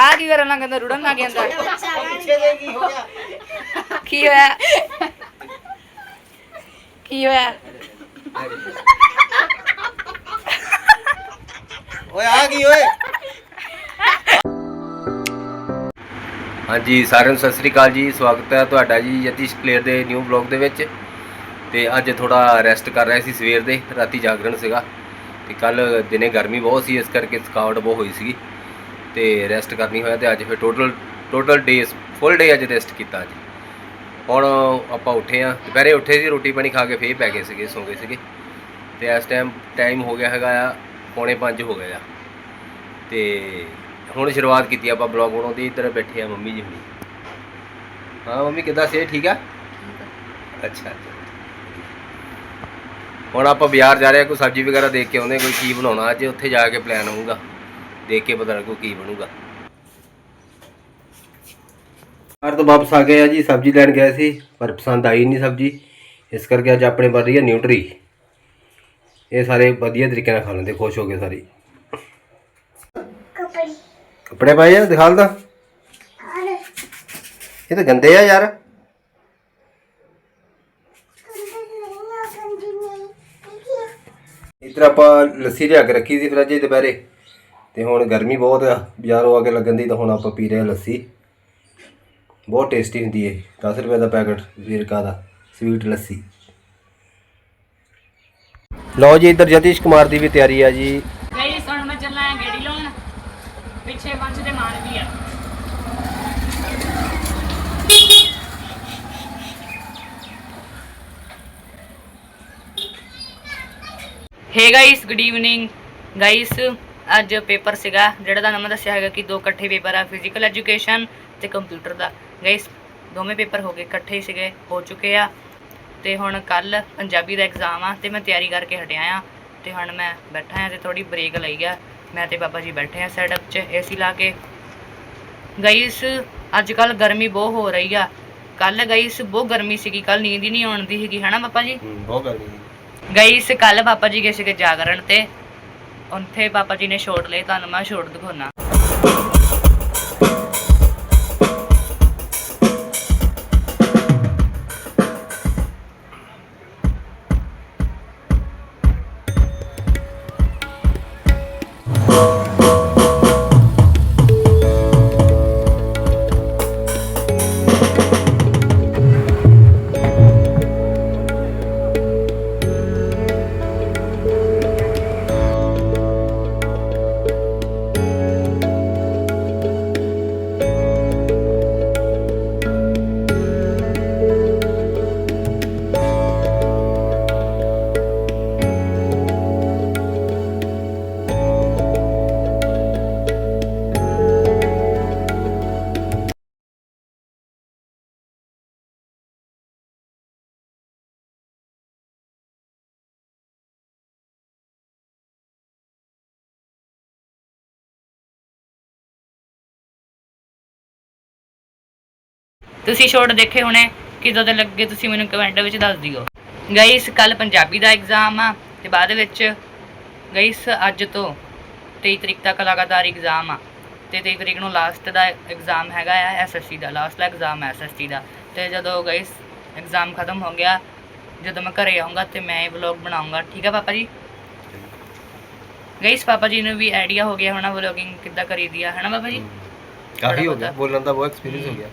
ਆ ਕੀ ਕਰਨ ਲੱਗ ਜਾਂਦਾ ਰੁੜਨ ਲੱਗ ਜਾਂਦਾ। ਪਿੱਛੇ ਦੇ ਕੀ ਹੋ ਗਿਆ ਕੀ ਹੋਇਆ? ਕੀ ਹੋਇਆ? ਓਏ ਆ ਕੀ ਓਏ। ਹਾਂਜੀ ਸਾਰਿਆਂ ਨੂੰ ਸਤਿ ਸ੍ਰੀ ਅਕਾਲ ਜੀ। ਸਵਾਗਤ ਹੈ ਤੁਹਾਡਾ ਜੀ ਯਤੀਸ਼ ਕਲੇਰ ਦੇ ਨਿਊ ਬਲੌਗ ਦੇ ਵਿੱਚ। ਤੇ ਅੱਜ ਥੋੜਾ ਰੈਸਟ ਕਰ ਰਿਹਾ ਸੀ ਸਵੇਰ ਦੇ ਰਾਤੀ ਜਾਗਰਣ ਸੀਗਾ। ਤੇ ਕੱਲ ਦਿਨੇ ਗਰਮੀ ਬਹੁਤ ਸੀ ਇਸ ਕਰਕੇ ਥਕਾਵਟ ਬਹੁਤ ਹੋਈ ਸੀਗੀ। ਤੇ ਰੈਸਟ ਕਰਨੀ ਹੋਇਆ ਤੇ ਅੱਜ ਫਿਰ ਟੋਟਲ ਟੋਟਲ ਡੇਸ ਫੁੱਲ ਡੇ ਅੱਜ ਰੈਸਟ ਕੀਤਾ ਜੀ ਹੁਣ ਆਪਾਂ ਉੱਠੇ ਆ ਦੁਪਹਿਰੇ ਉੱਠੇ ਸੀ ਰੋਟੀ ਪਾਣੀ ਖਾ ਕੇ ਫੇਰ ਪੈ ਗਏ ਸੀਗੇ ਸੌਂ ਗਏ ਸੀਗੇ। ਤੇ ਇਸ ਟਾਈਮ ਟਾਈਮ ਹੋ ਗਿਆ ਹੈਗਾ ਆ ਪੌਣੇ 5 ਹੋ ਗਏ ਆ। ਤੇ ਹੁਣ ਸ਼ੁਰੂਆਤ ਕੀਤੀ ਆਪਾਂ ਬਲੌਗ ਬਣਾਉਣ ਦੀ ਇੱਧਰ ਬੈਠੇ ਆ ਮੰਮੀ ਜੀ ਹੁਣੀ। ਹਾਂ ਮੰਮੀ ਕਿੱਦਾਂ ਸੇ ਠੀਕ ਆ? ਅੱਛਾ ਹੁਣ ਆਪਾਂ ਬਾਜ਼ਾਰ ਜਾ ਰਹੇ ਆ ਕੋਈ ਸਬਜ਼ੀ ਵਗੈਰਾ ਦੇਖ ਕੇ ਆਉਂਦੇ ਕੋਈ ਕੀ ਬਣਾਉਣਾ ਅੱਜ ਉੱਥੇ ਜਾ ਕੇ ਪਲਾਨ ਹੋਊਗਾ। ਦੇਖ ਕੇ ਪਤਾ ਲੱਗੂ ਕੀ ਬਣੂਗਾ। ਬਾਹਰ ਤੋਂ ਵਾਪਸ ਆ ਗਏ ਆ ਜੀ ਸਬਜ਼ੀ ਲੈਣ ਗਏ ਸੀ ਪਰ ਪਸੰਦ ਆਈ ਨਹੀਂ ਸਬਜ਼ੀ। ਇਸ ਕਰਕੇ ਅੱਜ ਆਪਣੇ ਬਣ ਰਹੀ ਹੈ ਨਿਊਟਰੀ। ਇਹ ਸਾਰੇ ਵਧੀਆ ਤਰੀਕੇ ਨਾਲ ਖਾ ਲੈਂਦੇ ਖੁਸ਼ ਹੋ ਗਏ ਸਾਰੇ। ਕੱਪੜੇ। ਪਾਏ ਆ ਦਿਖਾਲ ਦਾ ਇਹ ਤਾਂ ਗੰਦੇ ਆ ਯਾਰ। ਇਧਰ ਆਪਾਂ ਲੱਸੀ ਲਿਆ ਕੇ ਰੱਖੀ ਸੀ ਫਿਰ ਅੱਜ ਦੁਪਹਿਰੇ। ਤੇ ਹੁਣ ਗਰਮੀ ਬਹੁਤ ਆ, ਬਾਜ਼ਾਰੋਂ ਆ ਕੇ ਲੱਗਣ ਦੀ ਤਾਂ ਹੁਣ ਆਪਾਂ ਪੀ ਰਹੇ ਹਾਂ ਲੱਸੀ। ਬਹੁਤ ਟੇਸਟੀ ਹੁੰਦੀ ਹੈ 10 ਰੁਪਏ ਦਾ ਪੈਕਟ ਵੀਰਕਾ ਦਾ ਸਵੀਟ ਲੱਸੀ। ਲਓ ਜੀ, ਇੱਧਰ ਜਤੀਸ਼ ਕੁਮਾਰ ਦੀ ਵੀ ਤਿਆਰੀ ਆ ਜੀ। ਗਈ ਸੁਣ, ਮੈਂ ਚੱਲਾਂ ਗੇੜੀ ਲਾਉਣ। ਪਿੱਛੇ ਪੰਜ ਦੇ ਮਾਨ ਵੀ ਆ। Hey guys good evening guys ਅੱਜ ਪੇਪਰ ਸੀਗਾ ਜਿਹੜਾ ਤੁਹਾਨੂੰ ਮੈਂ ਦੱਸਿਆ ਹੈਗਾ ਕਿ ਦੋ ਇਕੱਠੇ ਪੇਪਰ ਆ ਫਿਜ਼ੀਕਲ ਐਜੂਕੇਸ਼ਨ ਤੇ ਕੰਪਿਊਟਰ ਦਾ। ਗਾਇਸ ਦੋਵੇਂ ਪੇਪਰ ਹੋ ਗਏ ਇਕੱਠੇ ਹੀ ਸੀਗੇ ਹੋ ਚੁੱਕੇ ਆ। ਤੇ ਹੁਣ ਕੱਲ ਪੰਜਾਬੀ ਦਾ ਐਗਜ਼ਾਮ ਆ ਤੇ ਮੈਂ ਤਿਆਰੀ ਕਰਕੇ ਹਟਿਆ ਆ। ਤੇ ਹੁਣ ਮੈਂ ਬੈਠਾ ਆ ਤੇ ਥੋੜੀ ਬ੍ਰੇਕ ਲਈ ਆ। ਮੈਂ ਤੇ ਬਾਬਾ ਜੀ ਬੈਠੇ ਆ ਸੈਟਅਪ 'ਚ ਏਸੀ ਲਾ ਕੇ। ਗਾਇਸ ਅੱਜ ਕੱਲ ਗਰਮੀ ਬਹੁਤ ਹੋ ਰਹੀ ਆ। ਕੱਲ ਗਾਇਸ ਬਹੁਤ ਗਰਮੀ ਸੀਗੀ। ਕੱਲ ਨੀਂਦ ਹੀ ਨਹੀਂ ਆਉਂਦੀ ਸੀਗੀ ਹਨਾ ਪਾਪਾ ਜੀ? ਬਹੁਤ ਗਰਮੀ। ਗਾਇਸ ਕੱਲ ਪਾਪਾ ਜੀ ਗਏ ਸੀਗੇ ਜਾਗਰਣ ਤੇ ਉੱਥੇ ਪਾਪਾ ਜੀ ਨੇ ਛੋਟ ਲਏ ਤੁਹਾਨੂੰ ਮੈਂ ਛੋਟ ਦਿਖਾਉਣਾ ਤੁਸੀਂ ਸ਼ੋਟ ਦੇਖੇ ਹੋਣੇ ਕਿਦੋਂ ਦੇ ਲੱਗੇ ਤੁਸੀਂ ਮੈਨੂੰ ਕਮੈਂਟ ਵਿੱਚ ਦੱਸ ਦਿਓ। ਗਾਇਸ ਕੱਲ ਪੰਜਾਬੀ ਦਾ ਐਗਜ਼ਾਮ ਆ ਤੇ ਬਾਅਦ ਵਿੱਚ ਗਾਇਸ ਅੱਜ ਤੋਂ 23 ਤਰੀਕ ਤੱਕ ਲਗਾਤਾਰ ਐਗਜ਼ਾਮ ਆ। ਤੇ 23 ਤਰੀਕ ਨੂੰ ਲਾਸਟ ਦਾ ਐਗਜ਼ਾਮ ਹੈਗਾ ਆ ਐਸਐਸਸੀ ਦਾ ਲਾਸਟ ਦਾ ਐਗਜ਼ਾਮ ਹੈ ਐਸਐਸਸੀ ਦਾ। ਤੇ ਜਦੋਂ ਗਾਇਸ ਐਗਜ਼ਾਮ ਖਤਮ ਹੋ ਗਿਆ ਜਦੋਂ ਮੈਂ ਘਰੇ ਆਉਂਗਾ ਤੇ ਮੈਂ ਇਹ ਵਲੌਗ ਬਣਾਉਂਗਾ ਠੀਕ ਆ ਪਾਪਾ ਜੀ? ਗਾਇਸ ਪਾਪਾ ਜੀ ਨੂੰ ਵੀ ਆਈਡੀਆ ਹੋ ਗਿਆ ਹੋਣਾ ਵਲੌਗਿੰਗ ਕਿੱਦਾਂ ਕਰੀਦੀ ਆ ਹਨਾ ਪਾਪਾ ਜੀ? ਕਾਫੀ ਹੋ ਗਿਆ ਬੋਲਣ ਦਾ ਬਹੁਤ ਐਕਸਪੀਰੀਅੰਸ ਹੋ ਗਿਆ।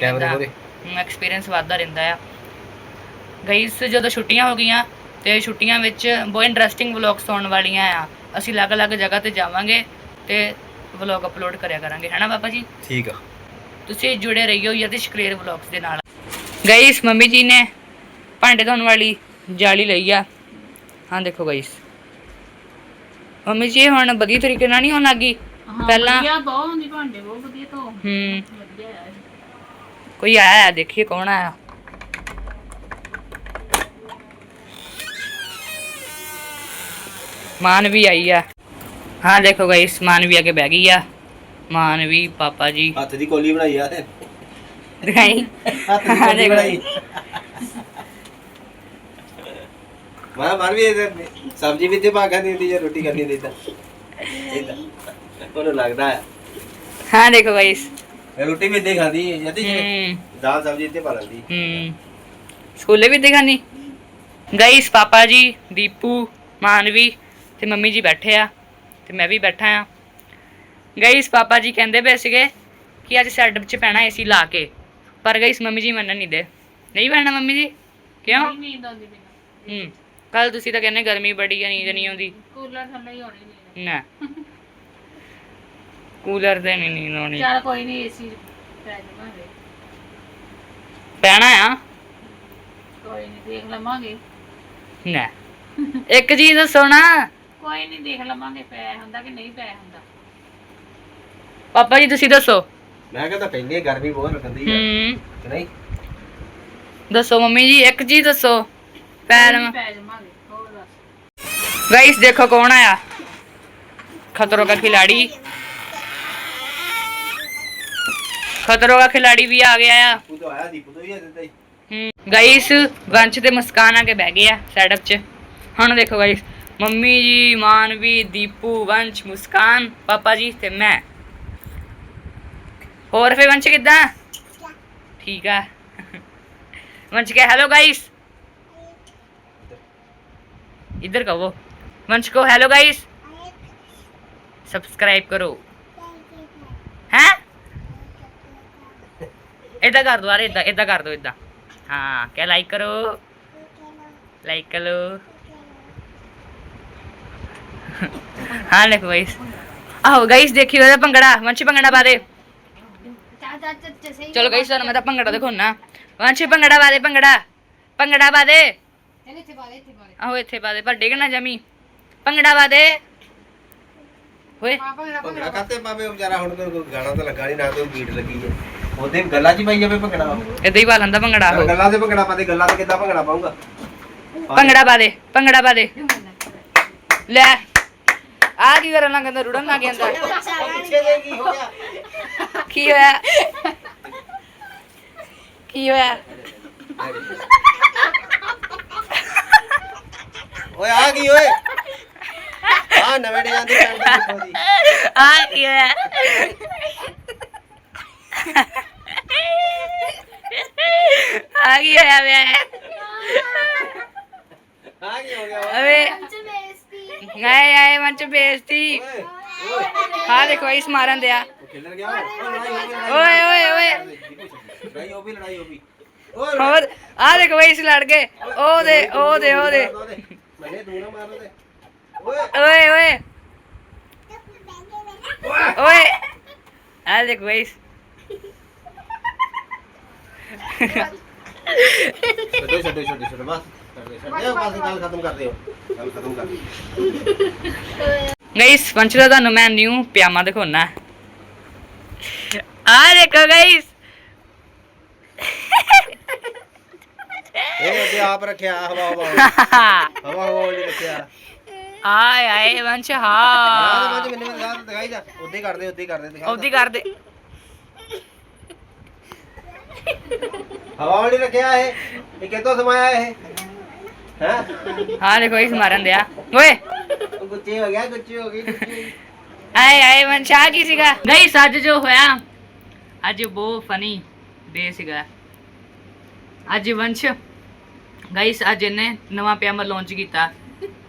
ਕੈਮਰੇ ਮੂਹਰੇ? ਐਕਸਪੀਰੀਅੰਸ ਵੱਧਦਾ ਰਹਿੰਦਾ ਆ। ਗਾਇਸ ਜਦੋਂ ਛੁੱਟੀਆਂ ਹੋ ਗਈਆਂ ਤੇ ਛੁੱਟੀਆਂ ਵਿੱਚ ਬਹੁਤ ਇੰਟਰਸਟਿੰਗ ਵਲੌਗਸ ਆਉਣ ਵਾਲੀਆਂ ਆ। ਅਸੀਂ ਅਲੱਗ-ਅਲੱਗ ਜਗ੍ਹਾ ਤੇ ਜਾਵਾਂਗੇ ਤੇ ਵਲੌਗ ਅਪਲੋਡ ਕਰਿਆ ਕਰਾਂਗੇ ਹਨਾ ਪਾਪਾ ਜੀ? ਠੀਕ ਆ। ਤੁਸੀਂ ਜੁੜੇ ਰਹੀਓ ਯਤਿਸ਼ ਕਲੀਅਰ ਵਲੌਗਸ ਦੇ ਨਾਲ। ਗਾਇਸ ਮੰਮੀ ਜੀ ਨੇ ਭਾਂਡੇ ਧੋਣ ਵਾਲੀ ਜਾਲੀ ਲਈ ਆ। ਹਾਂ ਦੇਖੋ ਗਾਇਸ। ਮੰਮੀ ਜੀ ਹੁਣ ਵਧੀਆ ਤਰੀਕੇ ਨਾਲ ਨਹੀਂ ਹੋਣ ਲੱਗੀ? ਪਹਿਲਾਂ ਵਧੀਆ ਬਹੁਤ ਹੁੰਦੀ ਭਾਂਡੇ ਬਹੁਤ ਵਧੀਆ ਤੋਂ ਹੂੰ। ਵਧੀਆ ਆ ਕੋਈ ਆਇਆ ਹੈ, ਦੇਖੀਏ ਕੌਣ ਆਇਆ। ਮਾਨ ਵੀ ਆਈ ਆ। ਹਾਂ ਦੇਖੋ ਗਾਇਸ ਮਾਨ ਵੀ ਆ ਕੇ ਬਹਿ ਗਈ ਆ। ਮਾਨ ਵੀ ਪਾਪਾ ਜੀ। ਹੱਥ ਦੀ ਕੋਲੀ ਬਣਾਈ ਆ। ਤੇ ਦਿਖਾਈ। ਹੱਥ ਦੀ। ਬਣਾਈ ਮੈਂ ਮਰ ਵੀ ਇਹਦੇ ਸਬਜ਼ੀ ਵਿੱਚ ਪਾ ਕੇ ਦਿੰਦੀ ਜਾਂ ਰੋਟੀ ਕਰਨੀ ਦਿੰਦਾ ਇਦਾਂ ਉਹਨੂੰ ਲੱਗਦਾ ਹਾਂ ਦੇਖੋ ਗਾਇਸ। ਰੋਟੀ ਵੀ ਇੱਦਾਂ ਹੀ ਖਾਂਦੀ ਯਤੀ ਹੂੰ। ਦਾਲ ਸਬਜ਼ੀ ਇੱਥੇ ਪਾ ਲੈਂਦੀ। ਹੂੰ। ਸਕੂਲੇ ਵੀ ਦਿਖਾਨੀ ਗਾਇਸ ਪਾਪਾ ਜੀ ਦੀਪੂ ਮਾਨਵੀ ਤੇ ਮੰਮੀ ਜੀ ਬੈਠੇ ਆ ਤੇ ਮੈਂ ਵੀ ਬੈਠਾ ਆ। ਗਾਇਸ ਪਾਪਾ ਜੀ ਕਹਿੰਦੇ ਪਏ ਸੀਗੇ ਕਿ ਅੱਜ ਸੈਟਅਪ 'ਚ ਪੈਣਾ ਏਸੀ ਲਾ ਕੇ। ਪਰ ਗਾਇਸ ਮੰਮੀ ਜੀ ਮੰਨਣ ਨਹੀਂ ਦੇ। ਨਹੀਂ ਪੈਣਾ ਮੰਮੀ ਜੀ? ਕਿਉਂ? ਨਹੀਂ ਨੀਂਦ ਆਉਂਦੀ ਬਿਨਾ। ਹੂੰ। ਕੱਲ ਤੁਸੀਂ ਤਾਂ ਕਹਿੰਦੇ ਗਰਮੀ ਬੜੀ ਆ ਨੀਂਦ ਨਹੀਂ ਆਉਂਦੀ। ਕੂਲਰ ਥੱਲੇ ਹੀ ਹੋਣੀ ਨੀਂਦ। ਨਾ। ਕੂਲਰ ਤੇ ਨਹੀਂ ਨੀਂਦ ਆਉਣੀ। ਚੱਲ ਕੋਈ ਨਹੀਂ ਏਸੀ ਪੈ ਜਾਵਾਂਗੇ। ਪੈਣਾ ਆ? ਕੋਈ ਨਹੀਂ ਦੇਖ ਲਵਾਂਗੇ। ਨਾ ਇੱਕ ਚੀਜ਼ ਦੱਸੋ ਨਾ ਕੋਈ ਨਹੀਂ ਦੇਖ ਲਵਾਂਗੇ ਪੈ ਹੁੰਦਾ ਕਿ ਨਹੀਂ ਪੈ ਹੁੰਦਾ। ਪਾਪਾ ਜੀ ਤੁਸੀਂ ਦੱਸੋ। ਮੈਂ ਕਹਿੰਦਾ ਪੈਂਦੀ ਹੈ ਗਰਮੀ ਬਹੁਤ ਲੱਗਦੀ ਹੈ। ਹੂੰ ਨਹੀਂ? ਦੱਸੋ ਮੰਮੀ ਜੀ ਇੱਕ ਚੀਜ਼ ਦੱਸੋ। ਪੈਰ ਮ- ਪੈ ਲਵਾਂਗੇ ਹੋਰ ਦੇਖੋ ਕੌਣ ਆਇਆ। ਖਤਰੋਂ ਕਾ ਖਿਲਾੜੀ। खतरों का खिलाड़ी भी आ गया है ਤੂੰ ਤਾਂ ਆਇਆ ਦੀਪੂ ਤੋਂ ਹੀ ਆ ਦਿੰਦਾ ਹੀ ਗਾਇਸ ਵੰਸ਼ ਤੇ ਮੁਸਕਾਨ ਆ ਕੇ ਬਹਿ ਗਏ ਆ ਸੈਟਅਪ 'ਚ ਹੁਣ ਦੇਖੋ ਗਾਇਸ ਮੰਮੀ ਜੀ ਮਾਨਵੀ ਦੀਪੂ ਵੰਸ਼ ਮੁਸਕਾਨ ਪਾਪਾ ਜੀ ਤੇ ਮੈਂ ਹੋਰ ਫੇ ਵੰਸ਼ ਕਿੱਦਾਂ ਠੀਕ ਆ ਵੰਸ਼ ਕਹੇ ਹੈਲੋ गाइस इधर कहो वंश को हेलो गाइस सब्सक्राइब करो ਇਦਾਂ ਕਰ ਦੋ ਅਰੇ ਇਦਾਂ ਇਦਾਂ ਕਰ ਦੋ ਇਦਾਂ ਹਾਂ, ਕਹਿ ਲਾਈਕ ਕਰੋ। ਲਾਈਕ ਕਰੋ। ਹਾਂ, ਦੇਖੋ ਗਾਇਸ ਆਹੋ ਗਾਇਸ ਦੇਖੀ ਉਹਦਾ ਭੰਗੜਾ, ਵੰਸ਼ੀ ਭੰਗੜਾ ਬਾਰੇ ਚਲੋ ਗਾਇਸ ਤੁਹਾਨੂੰ ਮੈਂ ਤਾਂ ਭੰਗੜਾ ਦਿਖਾਉਣਾ ਵੰਸ਼ੀ ਭੰਗੜਾ ਬਾਰੇ ਭੰਗੜਾ। ਭੰਗੜਾ ਬਾਰੇ ਇੱਥੇ ਬਾਰੇ ਇੱਥੇ ਬਾਰੇ ਆਹੋ ਇੱਥੇ ਬਾਰੇ ਪਰ ਡੇਗਣਾ ਜਮੀ। ਭੰਗੜਾ ਬਾਰੇ ਹੋਏ। ਭੰਗੜਾ ਕਾਤੇ ਪਾਵੇ ਵਿਚਾਰਾ, ਹੁਣ ਕੋਈ ਗਾਣਾ ਤਾਂ ਲੱਗਾ ਨਹੀਂ ਨਾ ਕੋਈ ਬੀਟ ਲੱਗੀ ਹੈ ਉਹਦੇ ਗੱਲਾਂ 'ਚ ਹੀ ਪਾਈ ਜਾਵੇ ਭੰਗੜਾ। ਏਦਾਂ ਹੀ ਪਾ ਲੈਂਦਾ ਭੰਗੜਾ ਗੱਲਾਂ ਤੇ ਭੰਗੜਾ ਪਾਦੇ ਗੱਲਾਂ ਤੇ ਕਿੱਦਾਂ ਭੰਗੜਾ ਪਾਉਂਗਾ ਭੰਗੜਾ ਪਾ ਦੇ ਭੰਗੜਾ ਪਾ ਦੇ। ਲੈ ਆ ਕੀ ਕਰਨ ਲੱਗਾ ਰੁੜਨ ਲੱਗ ਦੇ ਗਿਆ ਕੀ ਹੋਇਆ? ਕੀ ਹੋਇਆ? ਓਏ ਆ ਗਈ ਓਏ? ਆ ਨਵੇਂ ਡਿਜ਼ਾਈਨ ਦੀ ਪੈਂਟ ਦੇਖੋ ਜੀ ਆ ਕੀ ਹੋਇਆ? ਆ ਕੀ ਹੋਇਆ ਵੇ ਆ ਕੀ ਹੋ ਗਿਆ ਅਵੇ ਗਾਏ ਆਏ ਮੰਚ ਬੇਇੱਜ਼ਤੀ ਓਏ ਓਏ ਹਾਂ ਦੇਖੋ ਇਸ ਮਾਰਨ ਦਿਆ ਖੇਲਣ ਗਿਆ ਓਏ ਓਏ ਓਏ ਓਏ ਲੜਾਈ ਹੋ ਵੀ ਲੜਾਈ ਹੋ ਵੀ ਓਏ ਹੋਰ ਆ ਦੇਖੋ ਇਸ ਲੜ ਗਏ ਉਹ ਦੇ ਉਹ ਦੇ ਉਹ ਦੇ ਮੈਨੇ ਦੂਣਾ ਮਾਰੋ ਤੇ ਓਏ ਓਏ ਓਏ ਓਏ ਆ ਦੇਖੋ ਇਸ ਛੱਡੋ ਛੱਡੋ ਛੱਡੋ ਛੱਡੋ ਬਸ। ਛੱਡੋ ਛੱਡੋ। ਬਸ ਗੱਲ ਖਤਮ ਕਰ ਦਿਓ। ਗੱਲ ਖਤਮ ਕਰ ਗਾਇਸ ਪੰਚ ਦਾ ਤੁਹਾਨੂੰ ਮੈਂ ਨਿਊ ਪਿਆਮਾ ਦਿਖਾਉਣਾ ਆ ਦੇਖੋ ਗਾਇਸ। ਇਹ ਅੱਗੇ ਆਪ ਰੱਖਿਆ ਹਵਾ ਹਵਾ ਹਵਾ ਹਵਾ ਵਾਲੀ ਰੱਖਿਆ। ਆਏ ਆਏ ਵੰਸ਼ ਆਹ ਹਾਂ। ਤਾਂ ਮੈਨੂੰ ਮੈਨੂੰ ਦਿਖਾ ਦਿਖਾਈ ਜਾ। ਉੱਦੇ ਕਰਦੇ ਉੱਦੇ ਕਰਦੇ ਦਿਖਾ ਉਹਦੀ ਕਰਦੇ। ਹਵਾ ਵਾਲੀ ਰੱਖਿਆ ਇਹ ਇਹ ਕਿਤੋਂ ਸਮਾਇਆ ਇਹ? ਹੈ? ਹਾਂ ਦੇਖੋ ਇਸ ਮਾਰਨ ਦਿਆ। ਓਏ! ਗੁੱਚੇ ਹੋ ਗਿਆ ਗੁੱਚੇ ਹੋ ਗਈ ਗੁੱਚੇ ਆਏ ਆਏ ਆ ਕੀ ਸੀਗਾ? ਗਾਇਸ ਅੱਜ ਜੋ ਹੋਇਆ। ਅੱਜ ਬਹੁਤ ਫਨੀ ਡੇ ਸੀਗਾ। ਅੱਜ ਵੰਸ਼ ਗਾਇਸ ਅੱਜ ਇਹਨੇ ਨਵਾਂ ਪਿਆਮਾ ਲਾਂਚ ਕੀਤਾ।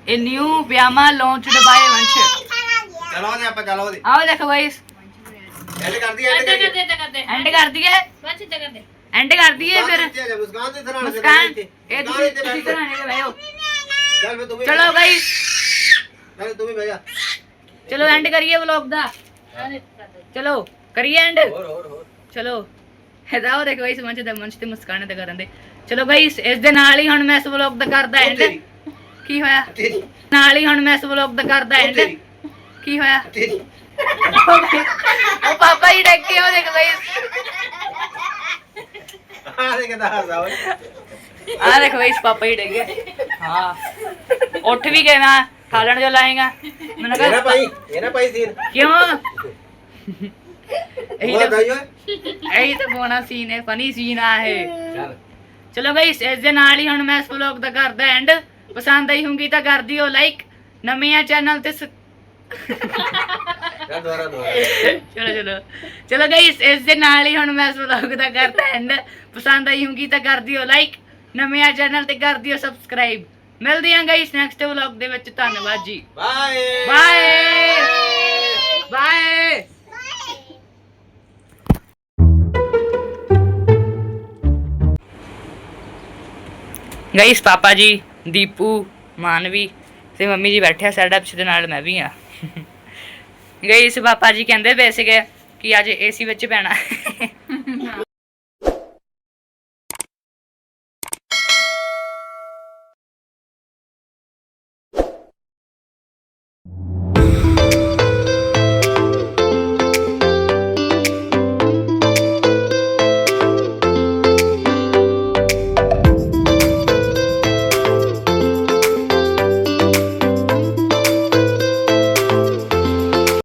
ਇਹ ਨਿਊ ਪਿਆਮਾ ਲਾਂਚਡ ਬਾਈ ਵੰਸ਼। ਚਲੋ ਤੇ ਆਪਾਂ ਚਲੋ ਤੇ ਆਓ ਦੇਖੋ ਗਾਇਸ ਐਂਡ ਕਰਦੀ ਐਂਡ ਕਰਦੇ ਕਰਦੀ ਕਰਦੇ ਕਰਦੇ। ਐਂਡ ਕਰ ਦਈਏ ਬਸ ਇੱਦਾਂ ਕਰਦੇ। ਐਂਡ ਕਰ ਦਈਏ ਫਿਰ। ਮੁਸਕਾਨ ਦੇ ਥਰਾਣੇ ਮੁਸਕਾਨ ਇਹ ਤੁਸੀਂ ਤੁਸੀਂ ਕਰਾਣੇ ਦੇ ਭਾਈਓ ਚੱਲ ਫੇ ਤੂੰ ਵੀ ਚਲੋ ਤੂੰ ਵੀ ਬਹਿ ਜਾ। ਚਲੋ ਐਂਡ ਕਰੀਏ ਵਲੌਗ ਦਾ। ਚਲੋ ਕਰੀਏ ਐਂਡ ਹੋਰ ਹੋਰ ਹੋਰ। ਚਲੋ ਇਹਦਾ ਉਹ ਦੇਖੋ ਇਸ ਮੰਚ ਦਾ ਮੰਚ ਤੇ ਮੁਸਕਾਨ ਤੇ ਕਰਨ ਦੇ। ਚਲੋ ਗਾਇਸ ਇਸ ਦੇ ਨਾਲ ਹੀ ਹੁਣ ਮੈਂ ਇਸ ਵਲੌਗ ਦਾ ਕਰਦਾ ਐਂਡ ਕੀ ਹੋਇਆ? ਨਾਲ ਹੀ ਹੁਣ ਮੈਂ ਇਸ ਵਲੌਗ ਦਾ ਕਰਦਾ ਐਂਡ ਕੀ ਹੋਇਆ? ਉਹ ਪਾਪਾ ਹੀ ਡੱਕ ਉਹ ਦੇਖੋ ਗਾਇਸ ਆ ਦੇ ਕਿਦਾਂ ਹੱਸਦਾ ਓਏ ਆ ਦੇਖੋ ਗਾਇਸ ਪਾਪਾ ਹੀ ਡੱਕ ਗਿਆ ਹਾਂ। ਉੱਠ ਵੀ ਗਏ ਮੈਂ ਖਾ ਲੈਣ ਜੋ ਲਾਏਗਾ। ਮੈਨੂੰ ਇਹ ਨਾ ਕਹ ਭਾਈ ਇਹ ਨਾ ਭਾਈ ਸੀਨ। ਕਿਉਂ? ਇਹੀ ਉਹ ਤਾਂ ਗਈ ਓਏ। ਇਹੀ ਤਾਂ ਬੋਣਾ ਸੀਨ ਹੈ ਫਨੀ ਸੀਨ ਆ ਇਹ। ਚੱਲ। ਚਲੋ ਗਾਇਸ ਇਸ ਦੇ ਨਾਲ ਹੀ ਹੁਣ ਮੈਂ ਇਸ ਵਲੌਗ ਦਾ ਕਰਦਾ ਐਂਡ ਪਸੰਦ ਆਈ ਹੋਊਗੀ ਤਾਂ ਕਰ ਦਿਓ ਲਾਈਕ ਨਵੇਂ ਆ ਚੈਨਲ ਤੇ ਸ- ਚੱਲ ਚਲੋ ਚਲੋ। ਚਲੋ ਗਾਇਸ ਇਸ ਦੇ ਨਾਲ ਹੀ ਹੁਣ ਮੈਂ ਇਸ ਵਲੌਗ ਦਾ ਕਰਤਾ ਐਂਡ ਪਸੰਦ ਆਈ ਹੋਊਗੀ ਤਾਂ ਕਰ ਦਿਓ ਲਾਈਕ ਨਵੇਂ ਆ ਚੈਨਲ ਤੇ ਕਰ ਦਿਓ ਸਬਸਕ੍ਰਾਈਬ ਮਿਲਦੇ ਹਾਂ ਗਾਇਸ ਨੈਕਸਟ ਵਲੌਗ ਦੇ ਵਿੱਚ। ਧੰਨਵਾਦ ਜੀ। ਬਾਏ ਬਾਏ ਬਾਏ ਗਾਇਸ ਪਾਪਾ ਜੀ ਦੀਪੂ ਮਾਨਵੀ ਤੇ ਮੰਮੀ ਜੀ ਬੈਠੇ ਆ ਸਾਡਾ ਪਿੱਛੇ ਦੇ ਨਾਲ ਮੈਂ ਵੀ ਆ। ਗਈ ਸੀ ਪਾਪਾ ਜੀ ਕਹਿੰਦੇ ਪਏ ਸੀਗੇ ਕਿ ਅੱਜ ਏਸੀ ਵਿੱਚ ਪੈਣਾ